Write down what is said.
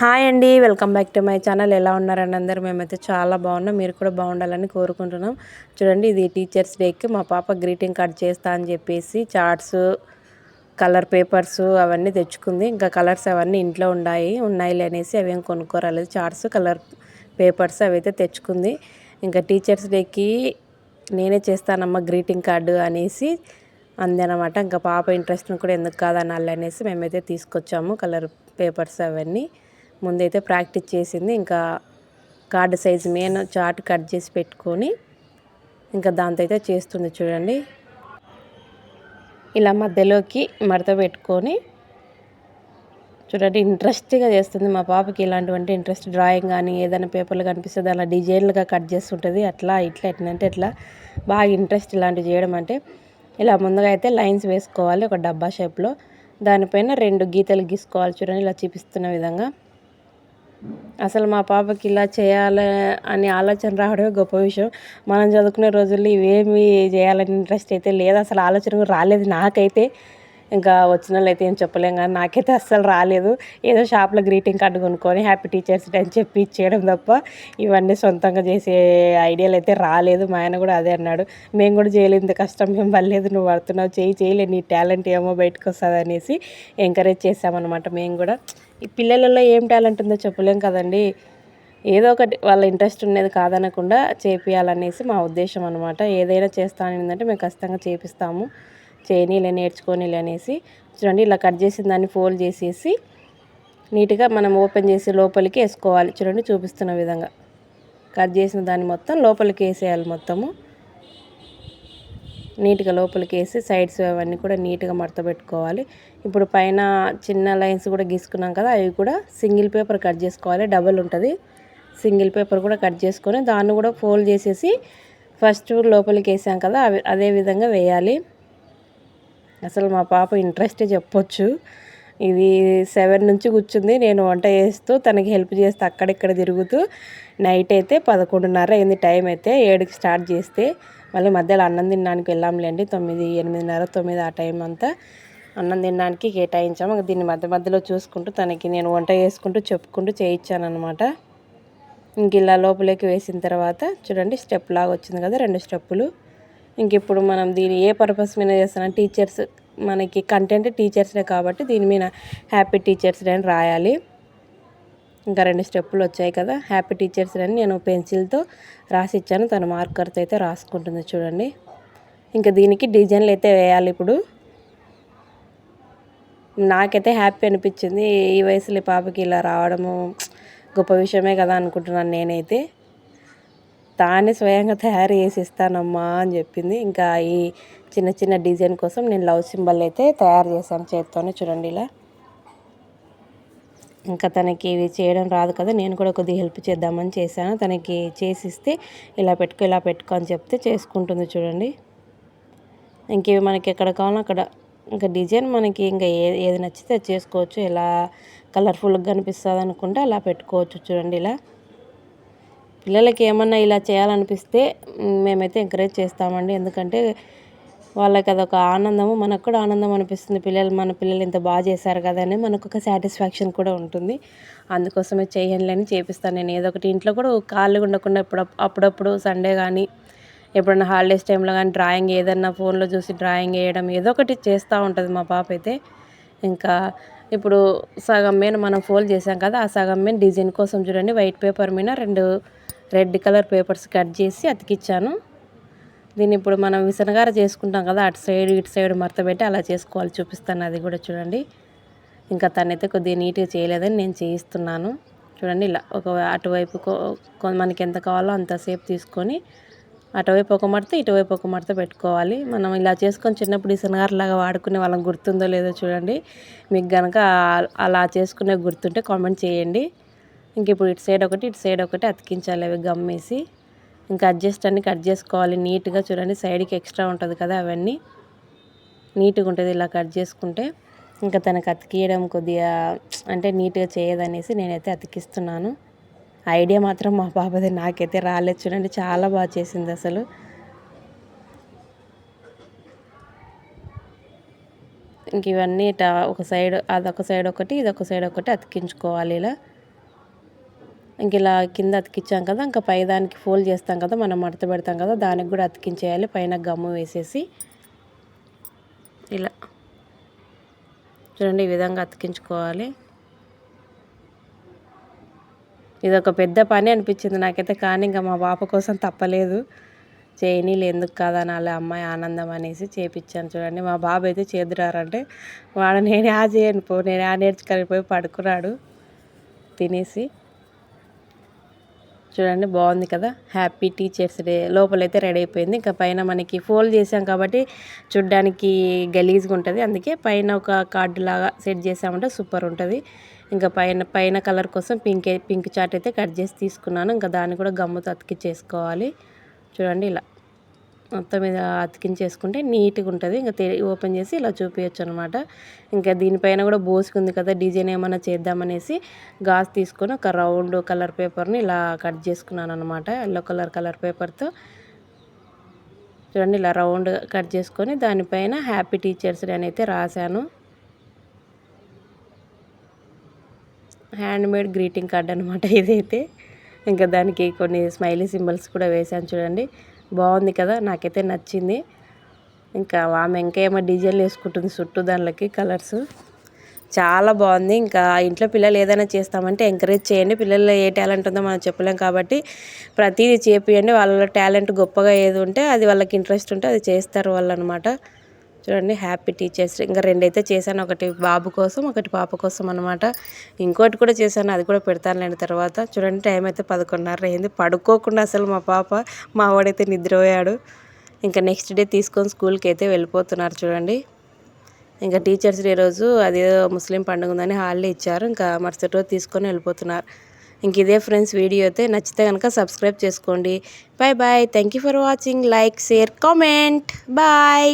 Hi అండి welcome back to my channel. ఎలా ఉన్నారండి అందరూ? మేమైతే చాలా బాగున్నాం. మీరు కూడా బాగుండాలని కోరుకుంటున్నాం. చూడండి ఇది టీచర్స్ డేకి మా పాప గ్రీటింగ్ కార్డ్ చేస్తా అని చెప్పేసి చార్ట్స్ కలర్ పేపర్స్ అవన్నీ తెచ్చుకుంది. ఇంకా కలర్స్ అవన్నీ ఇంట్లో ఉన్నాయి ఉన్నాయి అనేసి అవి ఏం కొనుక్కోరాలేదు. చార్ట్స్ కలర్ పేపర్స్ అవి అయితే తెచ్చుకుంది. ఇంకా టీచర్స్ డేకి నేనే చేస్తానమ్మా గ్రీటింగ్ కార్డు అనేసి అందనమాట. ఇంకా పాప ఇంట్రెస్ట్ని కూడా ఎందుకు కాదనాలి అనేసి మేమైతే తీసుకొచ్చాము కలర్ పేపర్స్ అవన్నీ. ముందైతే ప్రాక్టీస్ చేసింది. ఇంకా card size main chart cut చేసి పెట్టుకొని ఇంకా దాంతో అయితే చేస్తుంది చూడండి. ఇలా మధ్యలోకి మడత పెట్టుకొని చూడండి ఇంట్రెస్ట్గా చేస్తుంది. మా పాపకి ఇలాంటివంటే ఇంట్రెస్ట్. డ్రాయింగ్ కానీ ఏదైనా పేపర్లు కనిపిస్తుంది అలా డిజైన్లుగా కట్ చేస్తుంటుంది అట్లా ఇట్లా ఎట్లంటే ఎట్లా బాగా ఇంట్రెస్ట్ ఇలాంటివి చేయడం అంటే ఇలా ముందుగా అయితే లైన్స్ వేసుకోవాలి ఒక డబ్బా షేప్లో. దానిపైన రెండు గీతలు గీసుకోవాలి చూడండి ఇలా చూపిస్తున్న విధంగా. అసలు మా పాపకి ఇలా చేయాలి అని ఆలోచన రావడమే గొప్ప విషయం. మనం చదువుకునే రోజుల్లో ఇవేమి చేయాలని ఇంట్రెస్ట్ అయితే లేదు. అసలు ఆలోచన రాలేదు నాకైతే. ఇంకా వచ్చిన వాళ్ళు అయితే ఏం చెప్పలేం కానీ నాకైతే అస్సలు రాలేదు. ఏదో షాప్లో గ్రీటింగ్ కార్డు కొనుక్కొని హ్యాపీ టీచర్స్ డే అని చెప్పి ఇచ్చేయడం తప్ప ఇవన్నీ సొంతంగా చేసే ఐడియాలు అయితే రాలేదు. మా ఆయన కూడా అదే అన్నాడు. మేము కూడా చేయలేదు ఇంత కష్టం మేము పర్లేదు నువ్వు పడుతున్నావు చేయి చేయలేదు నీ టాలెంట్ ఏమో బయటకు వస్తుంది అనేసి ఎంకరేజ్ చేసామన్నమాట మేము కూడా. ఈ పిల్లలలో ఏం టాలెంట్ ఉందో చెప్పలేం కదండి. ఏదో ఒకటి వాళ్ళ ఇంట్రెస్ట్ ఉండేది కాదనకుండా చేపియాలనేసి మా ఉద్దేశం అనమాట ఏదైనా చేస్తానంటే మేము ఖచ్చితంగా చేపిస్తాము. చేయనీలే నేర్చుకోనీలే అనేసి చూడండి ఇలా కట్ చేసిన దాన్ని ఫోల్డ్ చేసేసి నీట్గా మనం ఓపెన్ చేసి లోపలికి వేసుకోవాలి. చూడండి చూపిస్తున్న విధంగా కట్ చేసిన దాన్ని మొత్తం లోపలికి వేసేయాలి మొత్తము. నీట్గా లోపలికి వేసి సైడ్స్ అవన్నీ కూడా నీట్గా మడత పెట్టుకోవాలి. ఇప్పుడు పైన చిన్న లైన్స్ కూడా గీసుకున్నాం కదా అవి కూడా సింగిల్ పేపర్ కట్ చేసుకోవాలి. డబల్ ఉంటుంది. సింగిల్ పేపర్ కూడా కట్ చేసుకొని దాన్ని కూడా ఫోల్డ్ చేసేసి ఫస్ట్ లోపలికి వేసాం కదా అవి అదే విధంగా వేయాలి. అసలు మా పాప ఇంట్రెస్టే చెప్పొచ్చు. ఇది సెవెన్ నుంచి కూర్చుంది. నేను వంట చేస్తూ తనకి హెల్ప్ చేస్తూ అక్కడిక్కడ తిరుగుతూ నైట్ అయితే పదకొండున్నర అయింది టైం అయితే ఏడుకి స్టార్ట్ చేస్తే. మళ్ళీ మధ్యలో అన్నం తినడానికి వెళ్ళాంలేండి తొమ్మిది ఎనిమిదిన్నర తొమ్మిది ఆ టైం అంతా అన్నం తినడానికి కేటాయించాము. దీన్ని మధ్య మధ్యలో చూసుకుంటూ తనకి నేను వంట చేసుకుంటూ చెప్పుకుంటూ చేయించాను అనమాట ఇంక ఇలా లోపలికి వేసిన తర్వాత చూడండి స్టెప్ లాగా వచ్చింది కదా రెండు స్టెప్పులు. ఇంక ఇప్పుడు మనం దీని ఏ పర్పస్ మీద చేస్తాం టీచర్స్ మనకి కంటెంట్ టీచర్స్డే కాబట్టి దీని మీద హ్యాపీ టీచర్స్ డే అని రాయాలి. ఇంకా రెండు స్టెప్పులు వచ్చాయి కదా. హ్యాపీ టీచర్స్ డే అని నేను పెన్సిల్తో రాసిచ్చాను. తన మార్కర్తో అయితే రాసుకుంటుంది చూడండి. ఇంకా దీనికి డిజైన్లు అయితే వేయాలి ఇప్పుడు. నాకైతే హ్యాపీ అనిపించింది. ఈ వయసులో పాపకి ఇలా రావడము గొప్ప విషయమే కదా అనుకుంటున్నాను నేనైతే. తానే స్వయంగా తయారు చేసి ఇస్తానమ్మా అని చెప్పింది. ఇంకా ఈ చిన్న చిన్న డిజైన్ కోసం నేను లవ్ సింబల్ అయితే తయారు చేశాను చేత్తోనే చూడండి ఇలా. ఇంకా తనకి ఇవి చేయడం రాదు కదా నేను కూడా కొద్దిగా హెల్ప్ చేద్దామని చేశాను. తనకి చేసిస్తే ఇలా పెట్టుకో ఇలా పెట్టుకో అని చెప్తే చేసుకుంటుంది చూడండి. ఇంకేవి మనకి ఎక్కడ కావాలో అక్కడ. ఇంకా డిజైన్ మనకి ఇంకా ఏది నచ్చితే చేసుకోవచ్చు. ఎలా కలర్ఫుల్గా కనిపిస్తుంది అనుకుంటే అలా పెట్టుకోవచ్చు చూడండి ఇలా. పిల్లలకి ఏమన్నా ఇలా చేయాలనిపిస్తే మేమైతే ఎంకరేజ్ చేస్తామండి. ఎందుకంటే వాళ్ళకి అదొక ఆనందము మనకు కూడా ఆనందం అనిపిస్తుంది. పిల్లలు మన పిల్లలు ఇంత బాగా చేశారు కదా అని మనకు ఒక సాటిస్ఫాక్షన్ కూడా ఉంటుంది. అందుకోసమే చేయండి అని చేపిస్తాను. నేను ఏదో ఒకటి ఇంట్లో కూడా ఖాళీగా ఉండకుండా ఇప్పుడు అప్పుడప్పుడు సండే కానీ ఎప్పుడైనా హాలిడేస్ టైంలో కానీ డ్రాయింగ్ ఏదన్నా ఫోన్లో చూసి డ్రాయింగ్ వేయడం ఏదో ఒకటి చేస్తూ ఉంటుంది మా పాప అయితే. ఇంకా ఇప్పుడు సగం మీద మనం ఫోల్డ్ చేసాం కదా ఆ సగం మీద డిజైన్ కోసం చూడండి వైట్ పేపర్ మీద రెండు రెడ్ కలర్ పేపర్స్ కట్ చేసి అతికిచ్చాను. దీన్ని ఇప్పుడు మనం విసనగార చేసుకుంటాం కదా అటు సైడ్ ఇటు సైడ్ మడత పెట్టి అలా చేసుకోవాలి. చూపిస్తాను అది కూడా చూడండి. ఇంకా తనైతే కొద్దిగా నీట్గా చేయలేదని నేను చేయిస్తున్నాను. చూడండి ఇలా ఒక అటువైపు మనకి ఎంత కావాలో అంతసేపు తీసుకొని అటువైపు ఒక మడత ఇటువైపు ఒక మడత పెట్టుకోవాలి. మనం ఇలా చేసుకొని చిన్నప్పుడు ఈ లాగా వాడుకునే వాళ్ళకి గుర్తుందో లేదో చూడండి. మీకు కనుక అలా చేసుకునే గుర్తుంటే కామెంట్ చేయండి. ఇంక ఇప్పుడు ఇటు సైడ్ ఒకటి ఇటు సైడ్ ఒకటి అతికించాలి అవి గమ్మేసి. ఇంకా అడ్జస్ట్ అన్ని కట్ చేసుకోవాలి. నీట్గా చూడండి సైడ్కి ఎక్స్ట్రా ఉంటుంది కదా అవన్నీ. నీట్గా ఉంటుంది ఇలా కట్ చేసుకుంటే. ఇంకా తనకు అతికియడం కొద్దిగా అంటే నీట్గా చేయదనేసి నేనైతే అతికిస్తున్నాను. ఐడియా మాత్రం మా పాపది నాకైతే రాలేదు చూడండి చాలా బాగా చేసింది అసలు. ఇంక ఇవన్నీ ఒక సైడ్ అదొక సైడ్ ఒకటి ఇదొక సైడ్ ఒకటి అతికించుకోవాలి ఇలా. ఇంక ఇలా కింద అతికించాం కదా ఇంకా పై దానికి ఫోల్డ్ చేస్తాం కదా మనం మడత పెడతాం కదా దానికి కూడా అతికించేయాలి. పైన గమ్ము వేసేసి ఇలా చూడండి ఈ విధంగా అతికించుకోవాలి. ఇది ఒక పెద్ద పని అనిపించింది నాకైతే కానీ ఇంకా మా పాప కోసం తప్పలేదు. చేయనీళ్ళు ఎందుకు కాదని అలా అమ్మాయి ఆనందం అనేసి చేపించాను చూడండి. మా బాబు అయితే చేదురారంటే వాడు నేను ఆ చేయను పో నేను ఆ నేర్చుకొని పోయి పడుకున్నాడు. తినేసి చూడండి బాగుంది కదా? హ్యాపీ టీచర్స్ డే లోపలైతే రెడీ అయిపోయింది. ఇంకా పైన మనకి ఫోల్డ్ చేసాం కాబట్టి చూడ్డానికి గలీజ్గా ఉంటుంది. అందుకే పైన ఒక కార్డు లాగా సెట్ చేసామంటే సూపర్ ఉంటుంది. ఇంకా పైన పైన కలర్ కోసం పింక్ పింక్ చాట్ అయితే కట్ చేసి తీసుకున్నాను. ఇంకా దాన్ని కూడా గమ్ముతో అతికించేసుకోవాలి చూడండి ఇలా. మొత్తం మీద అతికించేసుకుంటే నీట్గా ఉంటుంది ఇంకా ఓపెన్ చేసి ఇలా చూపించచ్చు అనమాట ఇంకా దీనిపైన కూడా బోసుకుంది కదా డిజైన్ ఏమైనా చేద్దామనేసి గాజ్ తీసుకొని ఒక రౌండ్ కలర్ పేపర్ని ఇలా కట్ చేసుకున్నాను అనమాట ఎల్లో కలర్ కలర్ పేపర్తో. చూడండి ఇలా రౌండ్ కట్ చేసుకొని దానిపైన హ్యాపీ టీచర్స్ డే అని అయితే రాశాను. హ్యాండ్మేడ్ గ్రీటింగ్ కార్డ్ అనమాట ఇదైతే. ఇంకా దానికి కొన్ని స్మైలీ సింబల్స్ కూడా వేశాను చూడండి. బాగుంది కదా నాకైతే నచ్చింది. ఇంకా ఆమె ఇంకా ఏమో డిజైన్లు వేసుకుంటుంది చుట్టూ దానిలోకి కలర్స్. చాలా బాగుంది. ఇంకా ఇంట్లో పిల్లలు ఏదైనా చేస్తామంటే ఎంకరేజ్ చేయండి. పిల్లల్లో ఏ టాలెంట్ ఉందో మనం చెప్పలేం కాబట్టి ప్రతిదీ చేపియండి. వాళ్ళ టాలెంట్ గొప్పగా ఏది ఉంటే అది వాళ్ళకి ఇంట్రెస్ట్ ఉంటే అది చేస్తారు వాళ్ళు అనమాట చూడండి హ్యాపీ టీచర్స్ ఇంకా రెండైతే చేశాను. ఒకటి బాబు కోసం ఒకటి పాప కోసం అనమాట ఇంకోటి కూడా చేశాను. అది కూడా పెడతానులేండి తర్వాత. చూడండి టైం అయితే పదకొండున్నర అయింది. పడుకోకుండా అసలు మా పాప మా వాడైతే నిద్రపోయాడు. ఇంకా నెక్స్ట్ డే తీసుకొని స్కూల్కి అయితే వెళ్ళిపోతున్నారు చూడండి. ఇంకా టీచర్స్ డే రోజు అదేదో ముస్లిం పండుగ ఉందని హాలిడే ఇచ్చారు. ఇంకా మరుసటి రోజు తీసుకొని వెళ్ళిపోతున్నారు. ఇంక ఇదే ఫ్రెండ్స్ వీడియో అయితే. నచ్చితే కనుక సబ్స్క్రైబ్ చేసుకోండి. Bye bye thank you for watching like share comment bye